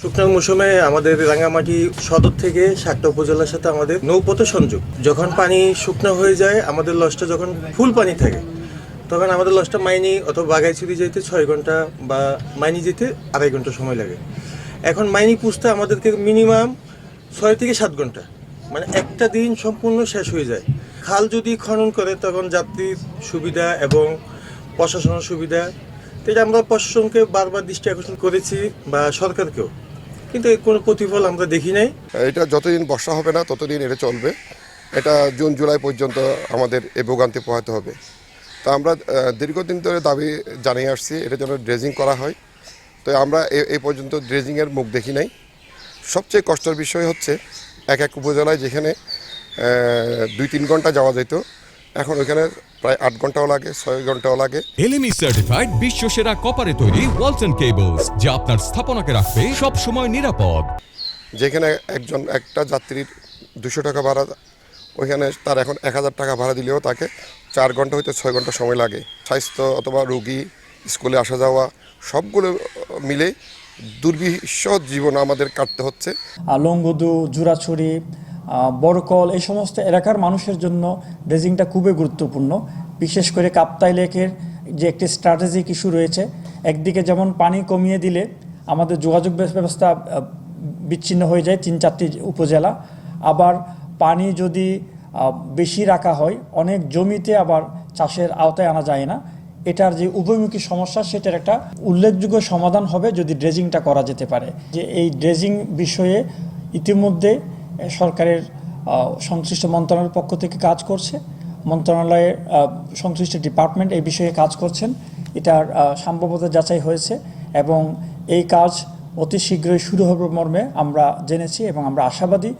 শুকনোর মৌসুমে আমাদের রাঙ্গামাটি সদর থেকে সাতটা উপজেলার সাথে আমাদের নৌপথে সংযোগ। যখন পানি শুকনো হয়ে যায়, আমাদের লসটা যখন ফুল পানি থাকে, তখন আমাদের লসটা মাইনি অথবা বাগাইছড়ি যেতে ছয় ঘণ্টা বা মাইনি যেতে আড়াই ঘণ্টা সময় লাগে। এখন মাইনি পুষতে আমাদেরকে মিনিমাম ছয় থেকে সাত ঘণ্টা মানে একটা দিন সম্পূর্ণ শেষ হয়ে যায়। খাল যদি খনন করে, তখন যাত্রীর সুবিধা এবং প্রশাসনের সুবিধা এটা আমরা প্রশাসনকে বারবার দৃষ্টি আকর্ষণ করেছি বা সরকারকেও। কিন্তু এর কোনো প্রতিফল আমরা দেখি নাই। এটা যতদিন বর্ষা হবে না, ততদিন এটা চলবে। এটা জুন, জুলাই পর্যন্ত আমাদের এ ভোগান্তি পোহাতে হবে। তা আমরা দীর্ঘদিন ধরে দাবি জানিয়ে আসছি, এটা যেন ড্রেজিং করা হয়। তো আমরা এই পর্যন্ত ড্রেজিংয়ের মুখ দেখি নাই। সবচেয়ে কষ্টের বিষয় হচ্ছে, এক এক উপজেলায় যেখানে দুই, তিন ঘণ্টা যাওয়া যেত এখন ওইখানে প্রায় আট ঘন্টাও লাগে ছয় ঘন্টাও লাগে। এলএমই সার্টিফাইড বিশ্ব সেরা কপারে তৈরি ওয়ালটন কেবলস যা আপনার স্থাপনাকে রাখবে সব সময় নিরাপদ। যেখানে একজন একটা যাত্রীর দুশো টাকা ভাড়া ওইখানে তার এখন এক হাজার টাকা ভাড়া দিলেও তাকে চার ঘণ্টা হইতে ছয় ঘণ্টা সময় লাগে। স্বাস্থ্য অথবা রোগী স্কুলে আসা যাওয়া সবগুলো মিলে দুর্বিষহ জীবন আমাদের কাটতে হচ্ছে। আহ, লংগদু জুরাছড়ি বড়কল এই সমস্ত এলাকার মানুষের জন্য ড্রেজিংটা খুবই গুরুত্বপূর্ণ। বিশেষ করে কাপ্তাই লেকের যে একটি স্ট্র্যাটেজিক ইস্যু রয়েছে, একদিকে যেমন পানি কমিয়ে দিলে আমাদের যোগাযোগ ব্যবস্থা বিচ্ছিন্ন হয়ে যায় তিন চারটি উপজেলা। আবার পানি যদি বেশি রাখা হয়, অনেক জমিতে আবার চাষের আওতায় আনা যায় না। এটার যে উভয়মুখী সমস্যা, সেটার একটা উল্লেখযোগ্য সমাধান হবে যদি ড্রেজিংটা করা যেতে পারে। যে এই ড্রেজিং বিষয়ে ইতিমধ্যে সরকারের সংশ্লিষ্ট মন্ত্রণালয়ের পক্ষ থেকে কাজ করছে। মন্ত্রণালয়ের সংশ্লিষ্ট ডিপার্টমেন্ট এই বিষয়ে কাজ করছেন। এটার সম্ভাব্যতা যাচাই হয়েছে এবং এই কাজ অতি শীঘ্রই শুরু হবে মর্মে আমরা জেনেছি এবং আমরা আশাবাদী